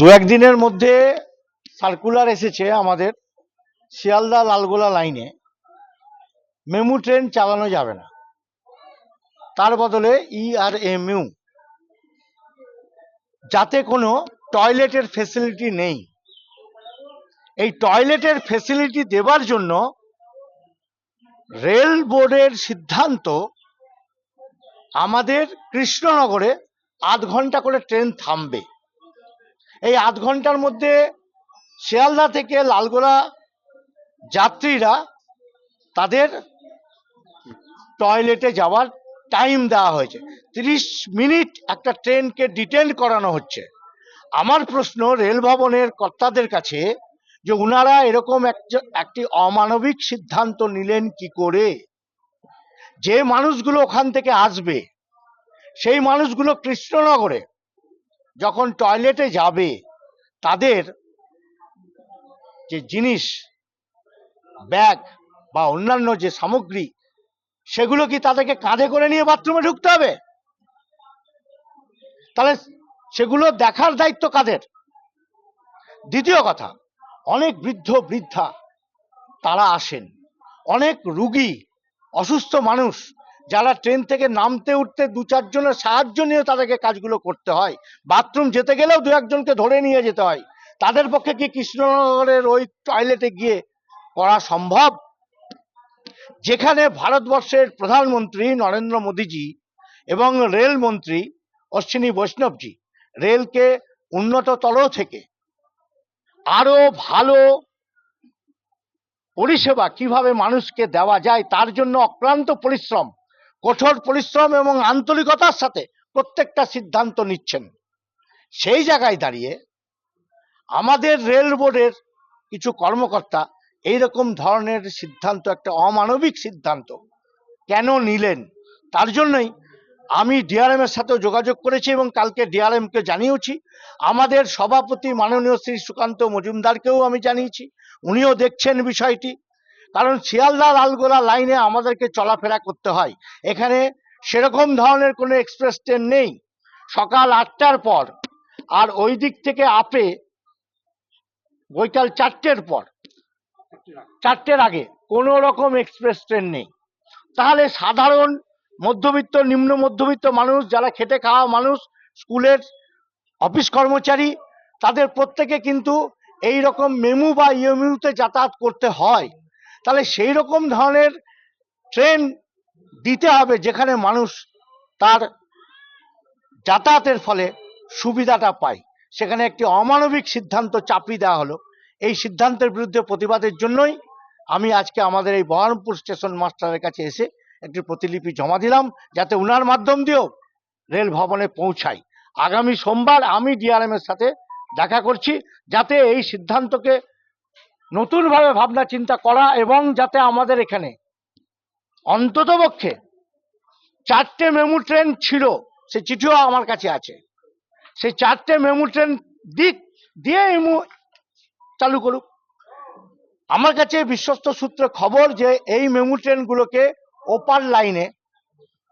দু একদিনের মধ্যে সার্কুলার এসেছে আমাদের শিয়ালদা লালগোলা লাইনে মেমু ট্রেন চালানো যাবে না। তার বদলে ই আর এম ইউ যাতে কোনো টয়লেটের ফেসিলিটি নেই। এই টয়লেটের ফেসিলিটি দেবার জন্য রেল বোর্ডের সিদ্ধান্ত আমাদের কৃষ্ণনগরে আধ ঘণ্টা করে ট্রেন থামবে। এই আধ ঘণ্টার মধ্যে শিয়ালদা থেকে লালগোলা যাত্রীরা তাদের টয়লেটে যাওয়ার টাইম দেওয়া হয়েছে। তিরিশ মিনিট একটা ট্রেনকে ডিটেন করানো হচ্ছে। আমার প্রশ্ন রেল ভবনের কর্তাদের কাছে যে উনারা এরকম একটি অমানবিক সিদ্ধান্ত নিলেন কি করে? যে মানুষগুলো ওখান থেকে আসবে, সেই মানুষগুলো কৃষ্ণনগরে যখন টয়লেটে যাবে, তাদের যে জিনিস, ব্যাগ বা অন্যান্য যে সামগ্রী, সেগুলো কি তাদেরকে কাঁধে করে নিয়ে বাথরুমে ঢুকতে হবে? তাহলে সেগুলো দেখার দায়িত্ব কাদের? দ্বিতীয় কথা, অনেক বৃদ্ধ, বৃদ্ধা, তারা আসেন। অনেক রুগী, অসুস্থ মানুষ যারা ট্রেন থেকে নামতে, উঠতে দু চারজনের সাহায্য নিয়ে তাদেরকে কাজগুলো করতে হয়। বাথরুম যেতে গেলেও দু একজনকে ধরে নিয়ে যেতে হয়। তাদের পক্ষে কি কৃষ্ণনগরের ওই টয়লেটে গিয়ে করা সম্ভব? যেখানে ভারতবর্ষের প্রধানমন্ত্রী নরেন্দ্র মোদীজি এবং রেল মন্ত্রী অশ্বিনী বৈষ্ণবজি, রেলকে উন্নততর থেকে আরও ভালো পরিষেবা কীভাবে মানুষকে দেওয়া যায়, তার জন্য অক্লান্ত পরিশ্রম কঠোর পরিশ্রম এবং আন্তরিকতার সাথে প্রত্যেকটা সিদ্ধান্ত নিচ্ছেন। সেই জায়গায় দাঁড়িয়ে আমাদের রেল বোর্ডের কিছু কর্মকর্তা এইরকম ধরনের সিদ্ধান্ত, একটা অমানবিক সিদ্ধান্ত কেন নিলেন? তার জন্যই আমি ডিআরএম এর সাথেও যোগাযোগ করেছি এবং কালকে ডিআরএম কে জানিয়েছি। আমাদের সভাপতি মাননীয় শ্রী সুকান্ত মজুমদারকেও আমি জানিয়েছি। উনিও দেখছেন বিষয়টি। কারণ শিয়ালদা লালগোলা লাইনে আমাদেরকে চলাফেরা করতে হয়। এখানে সেরকম ধরনের কোনো এক্সপ্রেস ট্রেন নেই। সকাল আটটার পর আর ওই দিক থেকে আপে বৈকাল চারটের পর, চারটের আগে কোনো রকম এক্সপ্রেস ট্রেন নেই। তাহলে সাধারণ মধ্যবিত্ত, নিম্ন মধ্যবিত্ত মানুষ, যারা খেটে খাওয়া মানুষ, স্কুলের অফিস কর্মচারী, তাদের প্রত্যেকে কিন্তু এই রকম মেমু বা ইএমইউতে যাতায়াত করতে হয়। তাহলে সেই রকম ধরনের ট্রেন দিতে হবে যেখানে মানুষ তার যাতায়াতের ফলে সুবিধাটা পায়। সেখানে একটি অমানবিক সিদ্ধান্ত চাপিয়ে দেওয়া হলো। এই সিদ্ধান্তের বিরুদ্ধে প্রতিবাদের জন্যই আমি আজকে আমাদের এই বহরমপুর স্টেশন মাস্টারের কাছে এসে একটি প্রতিলিপি জমা দিলাম, যাতে উনার মাধ্যম দিয়েও রেল ভবনে পৌঁছাই। আগামী সোমবার আমি ডিআরএম এর সাথে দেখা করছি, যাতে এই সিদ্ধান্তকে নতুনভাবে ভাবনা চিন্তা করা এবং যাতে আমাদের এখানে অন্ততপক্ষে চারটে মেমু ট্রেন ছিল, সে চিঠিও আমার কাছে আছে। সেই চারটে মেমু ট্রেন দিক দিয়ে এমু চালু করুক। আমার কাছে বিশ্বস্ত সূত্রে খবর যে, এই মেমু ট্রেনগুলোকে ওপার লাইনে,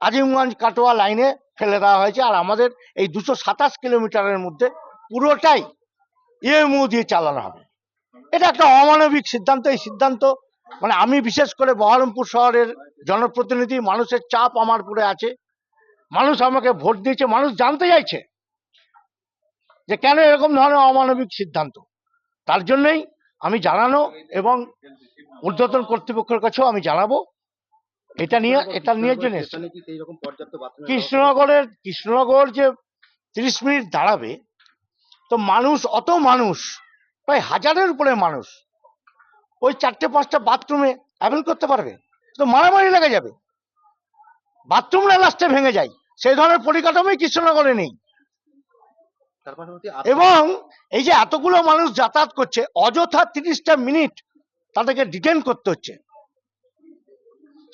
আজিমগঞ্জ কাটোয়া লাইনে ফেলে দেওয়া হয়েছে আর আমাদের এই দুশো সাতাশ কিলোমিটারের মধ্যে পুরোটাই ইএমউ দিয়ে চালানো হবে। এটা একটা অমানবিক সিদ্ধান্ত এই সিদ্ধান্ত মানে আমি বিশেষ করে বহরমপুর শহরের জনপ্রতিনিধি মানুষের চাপ আমার উপরে আছে। মানুষ আমাকে ভোট দিয়েছে মানুষ জানতে চাইছে যে কেন এরকম ধরনের অমানবিক সিদ্ধান্ত। তার জন্যই আমি জানানো এবং ঊর্ধ্বতন কর্তৃপক্ষের কাছেও আমি জানাব। এটা নিয়ে এটা নিয়ে জন্য কৃষ্ণনগরের কৃষ্ণনগর যে তিরিশ মিনিট দাঁড়াবে তো মানুষ অত মানুষ প্রায় হাজারের উপরে মানুষ। ওই চারটে পাঁচটা বাথরুমে অ্যাভেল করতে পারবে। তো মারামারি লেগে যাবে। বাথরুম না লাস্টে ভেঙে যায়। সেই ধরনের পরিকাঠামোই কৃষ্ণনগরে নেই। এবং এই যে এতগুলো মানুষ যাতায়াত করছে অযথা তিরিশটা মিনিট তাদেরকে ডিটেন করতে হচ্ছে।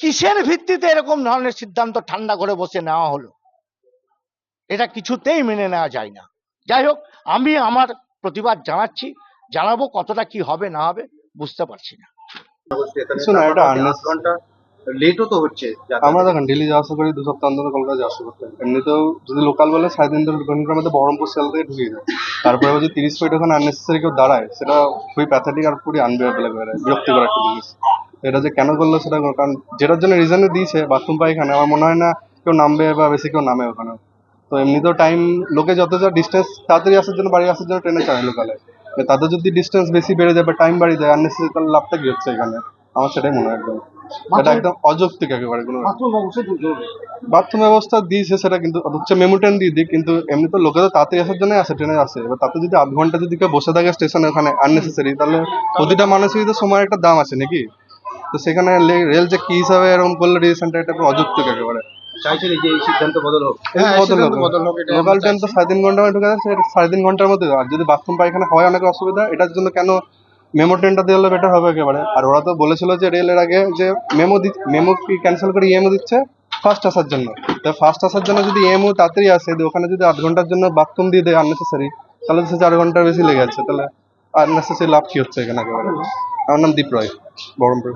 কিসের ভিত্তিতে এরকম ধরনের সিদ্ধান্ত ঠান্ডা করে বসে নেওয়া হলো? এটা কিছুতেই মেনে নেওয়া যায় না। যাই হোক আমি আমার প্রতিবাদ জানাচ্ছি। জানাব কতটা কি হবে না হবে বুঝতে পারছি না। লেটও তো হচ্ছে আমরা দেখেন ডেলি যাওয়া আসা করি দু সপ্তাহ অন্তর কলকাতা যাওয়া আসা করতে এমনিতেও যদি লোকাল বলে সাড়ে তিন ঘণ্টার মধ্যে বহরমপুর সেল থেকে ঢুকিয়ে যায় তারপরে যদি তিরিশ ওখানে আননেসেসারি কেউ দাঁড়ায় সেটা খুবই প্যাথেটিক আর খুবই আনবিয়ারেবল একেবারে বিরক্তিকর একটা জিনিস। এটা যে কেন করল সেটা কারণ যেটার জন্য রিজনে দিয়েছে বাথরুম পায়খানা আমার মনে হয় না কেউ নামবে বা বেশি কেউ নামে ওখানে। তো এমনিতেও টাইম লোকে যত যা ডিস্টেন্স তাড়াতাড়ি আসার জন্য বাড়ি আসার জন্য ট্রেনে চড়ে লোকালে তাদের যদি ডিস্টেন্স বেশি বেড়ে যায় বা টাইম বাড়িয়ে যায় আননেসেসারি তাহলে লাভটা কি হচ্ছে এখানে? আমার সেটাই মনে হয় একদম। এটা একদম অযৌক্তিক একেবারে কোনো বাথরুম ব্যবস্থা দিয়েছে সেটা কিন্তু হচ্ছে মেমো ট্রেন দিয়ে দিই কিন্তু এমনি তো লোকে তো তাড়াতাড়ি আসার জন্য আসে ট্রেনে আসে। এবার তাতে যদি আধ ঘণ্টা যদি কেউ বসে থাকে স্টেশনে ওখানে আননেসেসারি তাহলে প্রতিটা মানুষেরই তো সময়ের একটা দাম আছে নাকি? তো সেখানে রেল যে কি হিসাবে এরকম করল ডিসিশনটা এটা অযৌক্তিক একেবারে। চাইছেন যে এই সিদ্ধান্ত বদল হোক। হ্যাঁ, বদল সিদ্ধান্ত হবে। বদল হোক, লোকাল ট্রেন তো সাড়ে তিন ঘণ্টা ঢুকে যাচ্ছে সাড়ে তিন ঘণ্টার মধ্যে আর যদি বাথরুম পায়খানা হয় অনেক অসুবিধা এটার জন্য কেন মেমো ট্রেনটা দিলে বেটার হবে একেবারে? আর ওরা তো বলেছিল যে রেলের আগে যে মেমো মেমো কি ক্যান্সেল করে ইএমও দিচ্ছে? ফার্স্ট আসার জন্য। তো ফার্স্ট আসার জন্য যদি ইএমও তাড়াতাড়ি আসে ওখানে যদি আধ ঘণ্টার জন্য বাথরুম দিয়ে দেয় আননেসেসারি তাহলে তো সে চার ঘণ্টার বেশি লেগে যাচ্ছে। তাহলে আননেসেসারি লাভ কি হচ্ছে এখানে একেবারে? আমার নাম দীপ রয় বহরমপুর।